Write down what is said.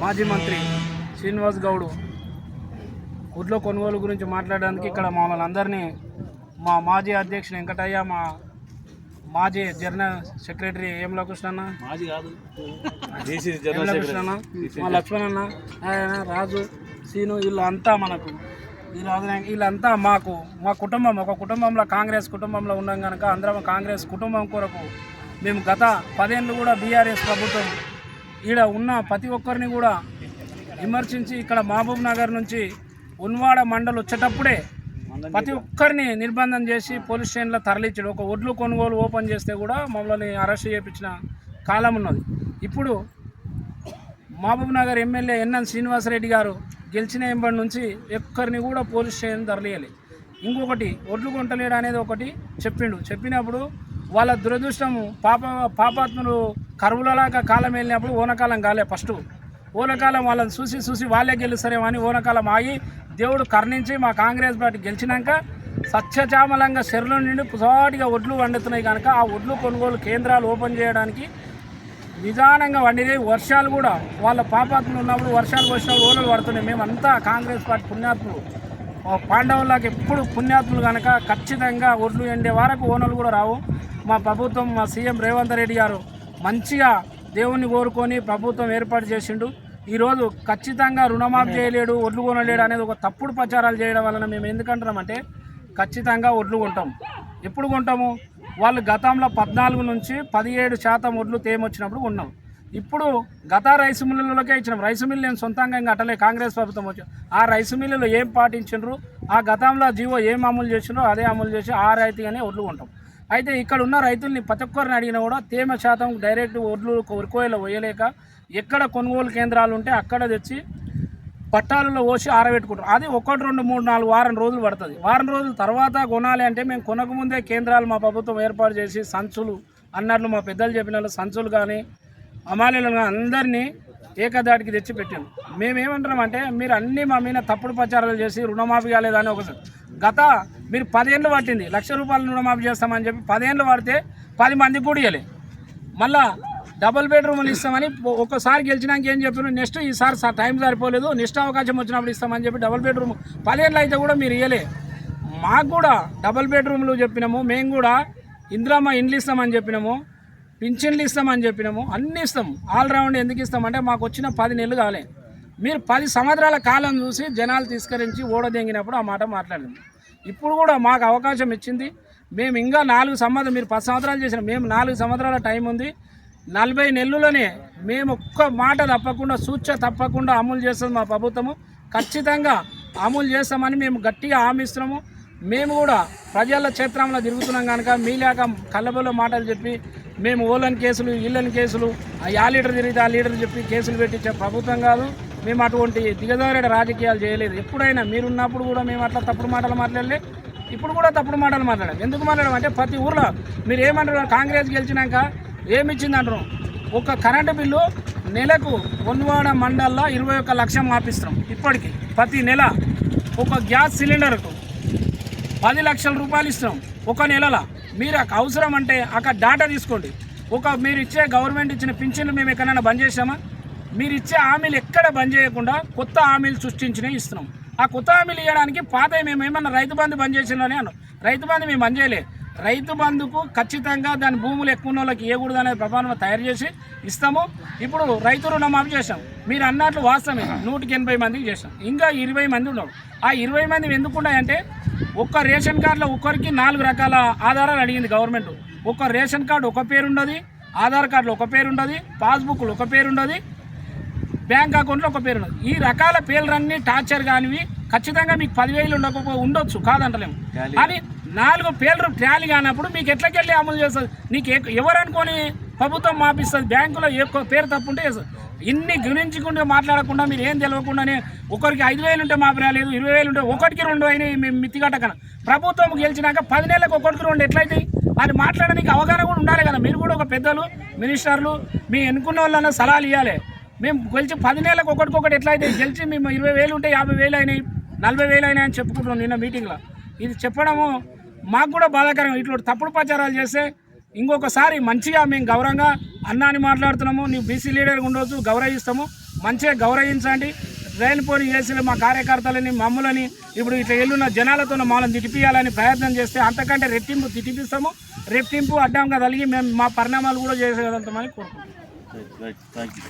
మాజీ మంత్రి శ్రీనివాస్ గౌడ్ గుడ్ల కొనుగోలు గురించి మాట్లాడడానికి ఇక్కడ మమ్మల్ని అందరినీ మా మాజీ అధ్యక్షుడు వెంకటయ్య మా మాజీ జనరల్ సెక్రటరీ ఏం కృష్ణన్న మాది కాదు. ఏం కృష్ణన్న మా లక్ష్మణన్న ఆయన రాజు సీను వీళ్ళంతా మనకు వీళ్ళు వీళ్ళంతా మాకు మా కుటుంబం ఒక కుటుంబంలో కాంగ్రెస్ కుటుంబంలో ఉన్నాం కనుక అందరం కాంగ్రెస్ కుటుంబం కొరకు మేము గత పదేళ్ళు కూడా బీఆర్ఎస్ ప్రభుత్వం ఈడ ఉన్న ప్రతి ఒక్కరిని కూడా విమర్శించి ఇక్కడ మహబూబ్ నగర్ నుంచి ఉన్వాడ మండలి వచ్చేటప్పుడే ప్రతి ఒక్కరిని నిర్బంధం చేసి పోలీస్ స్టేషన్లో తరలించాడు. ఒక ఒడ్లు కొనుగోలు ఓపెన్ చేస్తే కూడా మమ్మల్ని అరెస్ట్ చేయించిన కాలం ఉన్నది. ఇప్పుడు మహబూబ్ నగర్ ఎమ్మెల్యే ఎన్ఎన్ శ్రీనివాసరెడ్డి గారు గెలిచిన ఎంబడి నుంచి ఒక్కరిని కూడా పోలీస్ స్టేషన్ తరలియాలి. ఇంకొకటి ఒడ్లు కొంటలేడు అనేది ఒకటి చెప్పిండు. చెప్పినప్పుడు వాళ్ళ దురదృష్టము పాప పాపాత్ములు కరువులలాగా కాలం వెళ్ళినప్పుడు ఓనకాలం కాలే ఫస్ట్. ఓనకాలం వాళ్ళని చూసి చూసి వాళ్ళే గెలుస్తారేమో అని ఓనకాలం ఆగి దేవుడు కర్ణించి మా కాంగ్రెస్ పార్టీ గెలిచినాక సత్యచామలంగా చెరువుల నుండి పుసాటిగా ఒడ్లు వండుతున్నాయి కనుక ఆ ఒడ్లు కొనుగోలు కేంద్రాలు ఓపెన్ చేయడానికి నిదానంగా వండినాయి. వర్షాలు కూడా వాళ్ళ పాపాత్మలు ఉన్నప్పుడు వర్షాలు వచ్చినప్పుడు ఓనలు పడుతున్నాయి. మేమంతా కాంగ్రెస్ పార్టీ పుణ్యాత్ములు. పాండవులకు ఎప్పుడు పుణ్యాత్ములు కనుక ఖచ్చితంగా ఒడ్లు ఎండే వరకు ఓనలు కూడా రావు. మా ప్రభుత్వం మా సీఎం రేవంత్ రెడ్డి గారు మంచిగా దేవుణ్ణి కోరుకొని ప్రభుత్వం ఏర్పాటు చేసిండు. ఈరోజు ఖచ్చితంగా రుణమాఫీ చేయలేడు ఒడ్లు కొనలేడు అనేది ఒక తప్పుడు ప్రచారాలు చేయడం వలన మేము ఎందుకంటున్నామంటే ఖచ్చితంగా ఒడ్లు కొంటాం. ఎప్పుడు కొంటాము? వాళ్ళు గతంలో పద్నాలుగు నుంచి పదిహేడు శాతం ఒడ్లు తేమొచ్చినప్పుడు ఉన్నాం ఇప్పుడు గత రైసు మిల్లులకే ఇచ్చినాం. రైస్ మిల్లు నేను సొంతంగా ఇంకా అట్టలే కాంగ్రెస్ ప్రభుత్వం వచ్చి ఆ రైసు మిల్లులు ఏం పాటించిండ్రు? ఆ గతంలో జీవో ఏం అమలు చేసిండ్రో అదే అమలు చేసి ఆ రైతుగానే ఒడ్లు కొంటాం. అయితే ఇక్కడ ఉన్న రైతుల్ని ప్రతి ఒక్కరిని అడిగినా కూడా తేమ శాతం డైరెక్ట్ ఒడ్లు కొరికోయలో వేయలేక ఎక్కడ కొనుగోలు కేంద్రాలు ఉంటే అక్కడ తెచ్చి పట్టాలలో పోసి ఆరబెట్టుకుంటారు. అది ఒకటి రెండు మూడు నాలుగు వారం రోజులు పడుతుంది. వారం రోజుల తర్వాత కొనాలి అంటే మేము కొనకముందే కేంద్రాలు మా ప్రభుత్వం ఏర్పాటు చేసి సంచులు అన్నట్లు మా పెద్దలు చెప్పిన సంచులు కానీ అమాలీలను కానీ అందరినీ ఏకదాటికి తెచ్చి పెట్టాను మేమేమంటున్నామంటే మీరు అన్నీ మా మీద తప్పుడు ప్రచారాలు చేసి రుణమాఫీ కాలేదని ఒకసారి గత మీరు పదేళ్ళు పట్టింది. లక్ష రూపాయలు రుణమాఫీ చేస్తామని చెప్పి పదేళ్ళు పడితే పది మందికి కూడా ఇవ్వలే మళ్ళా డబుల్ బెడ్రూమ్లు ఇస్తామని ఒక్కసారి గెలిచినాక ఏం చెప్పారు నెక్స్ట్ ఈసారి టైం సరిపోలేదు. నెక్స్ట్ అవకాశం వచ్చినప్పుడు ఇస్తామని చెప్పి డబుల్ బెడ్రూమ్ పదేళ్ళు అయితే కూడా మీరు ఇవ్వలే మాకు కూడా డబుల్ బెడ్రూమ్లు చెప్పినాము. మేము కూడా ఇందిరామ్మ ఇండ్లు ఇస్తామని చెప్పినాము. పింఛన్లు ఇస్తామని చెప్పినాము. అన్నీ ఇస్తాం. ఆల్రౌండ్ ఎందుకు ఇస్తామంటే మాకు వచ్చిన పది నెలలు కాలే. మీరు పది సంవత్సరాల కాలం చూసి జనాలు తీసుకరించి ఓడదెంగినప్పుడు ఆ మాట మాట్లాడింది. ఇప్పుడు కూడా మాకు అవకాశం ఇచ్చింది. మేము ఇంకా నాలుగు సంవత్సరాలు మీరు పది సంవత్సరాలు చేసిన మేము నాలుగు సంవత్సరాల టైం ఉంది. నలభై నెలల్లోనే మేము ఒక్క మాట తప్పకుండా సూచ తప్పకుండా అమలు చేస్తుంది మా ప్రభుత్వము. ఖచ్చితంగా అమలు చేస్తామని మేము గట్టిగా హామీస్తున్నాము మేము కూడా ప్రజల క్షేత్రంలో తిరుగుతున్నాం కనుక మీలాక కళ్ళబొల్ల మాటలు చెప్పి మేము ఓలని కేసులు ఇళ్ళని కేసులు ఆ లీటర్ తిరిగితే ఆ లీటర్ చెప్పి కేసులు పెట్టించే ప్రభుత్వం కాదు. మేము అటువంటి దిగజారేట రాజకీయాలు చేయలేదు. ఎప్పుడైనా మీరున్నప్పుడు కూడా మేము అట్లా తప్పుడు మాటలు మాట్లాడలే. ఇప్పుడు కూడా తప్పుడు మాటలు మాట్లాడాం. ఎందుకు మాట్లాడడం అంటే ప్రతి ఊర్లో మీరు ఏమంటారు కాంగ్రెస్ గెలిచినాక ఏమి ఇచ్చింది అంటారు ఒక కరెంటు బిల్లు నెలకు ఒన్వాడ మండల్లో ఇరవై ఒక్క లక్షం మాపిస్తాం ఇప్పటికి. ప్రతి నెల ఒక గ్యాస్ సిలిండర్కు పది లక్షల రూపాయలు ఇస్తున్నాం ఒక నెలలో. మీరు అవసరం అంటే అక్కడ డాటా తీసుకోండి. ఒక మీరు ఇచ్చే గవర్నమెంట్ ఇచ్చిన పింఛన్లు మేము ఎక్కడైనా బంద్ చేసామా మీరు ఇచ్చే హామీలు ఎక్కడ బంద్ చేయకుండా కొత్త హామీలు సృష్టించినవి ఇస్తున్నాం. ఆ కొత్త హామీలు ఇవ్వడానికి పాత మేము ఏమన్నా రైతు బంధు బంద్ చేసినానే అన్నాం. రైతు బంధు మేము బంద్ చేయలే. రైతు బంధుకు ఖచ్చితంగా దాని భూములు ఎక్కువ ఉన్న వాళ్ళకి ఇవ్వకూడదు అనే ప్రమాణం తయారు చేసి ఇస్తాము. ఇప్పుడు రైతు రుణమాఫీ చేసాం మీరు అన్నట్లు వాస్తవమే. నూటికి ఎనభై మందికి చేసాం ఇంకా ఇరవై మంది ఉన్నారు. ఆ ఇరవై మంది ఎందుకున్నాయంటే ఒక్క రేషన్ కార్డులో ఒక్కరికి నాలుగు రకాల ఆధారాలు అడిగింది గవర్నమెంట్. ఒక్క రేషన్ కార్డు ఒక పేరు ఉండదు ఆధార్ కార్డులో ఒక పేరు ఉండదు పాస్బుక్లు ఒక పేరు ఉండదు బ్యాంక్ అకౌంట్లో ఒక పేరు ఉండదు ఈ రకాల పేర్లన్నీ టార్చర్ కానివి ఖచ్చితంగా మీకు పదివేలు ఉండకపో ఉండొచ్చు కాదంటలేము. కానీ నాలుగు పేర్లు ట్రాలీ కానప్పుడు మీకు ఎట్లకెళ్ళి అమలు చేస్తుంది నీకు ఎవరు అనుకొని ప్రభుత్వం మాపిస్తుంది బ్యాంకులో ఏ పేరు తప్పుంటే. ఇన్ని గురించుకుంటూ మాట్లాడకుండా మీరు ఏం తెలియకుండానే ఒకరికి ఐదు వేలు ఉంటే మాపి రాలేదు ఇరవై వేలు ఉంటే ఒకటికి రెండు అయినాయి మేము మిత్తిగట్టకన ప్రభుత్వం గెలిచినాక పది నెలలకు ఒకటికి రెండు ఎట్లయితాయి? అది మాట్లాడడానికి అవగాహన కూడా ఉండాలి కదా. మీరు కూడా ఒక పెద్దలు మినిస్టర్లు మీ ఎన్నుకున్న వాళ్ళన్న సలహాలు ఇవ్వాలి మేము గెలిచి పది నెలలకు ఒకటికొకటి ఎట్లయితే గెలిచి మేము ఇరవై వేలు ఉంటే యాభై వేలు అయినాయి నలభై వేలు అయినాయి అని చెప్పుకుంటున్నాం నిన్న మీటింగ్లో. ఇది చెప్పడము మాకు కూడా బాధాకరం ఇటువంటి తప్పుడు ప్రచారాలు చేస్తే ఇంకొకసారి మంచిగా మేము గౌరవంగా అన్నాన్ని మాట్లాడుతున్నాము. నీవు బీసీ లీడర్గా ఉండొచ్చు గౌరవిస్తాము. మంచిగా గౌరవించండి. రైలు పోని చేసిన మా కార్యకర్తలని మమ్మలని ఇప్పుడు ఇట్లా ఎల్లున్న జనాలతో మమ్మల్ని తిటిపియాలని ప్రయత్నం చేస్తే అంతకంటే రెట్టింపు తిటిపిస్తాము రెట్టింపు అడ్డంగా కలిగి మేము మా పరిణామాలు కూడా చేసేగలుగుతామని కోరుకుంటున్నాం. Thank you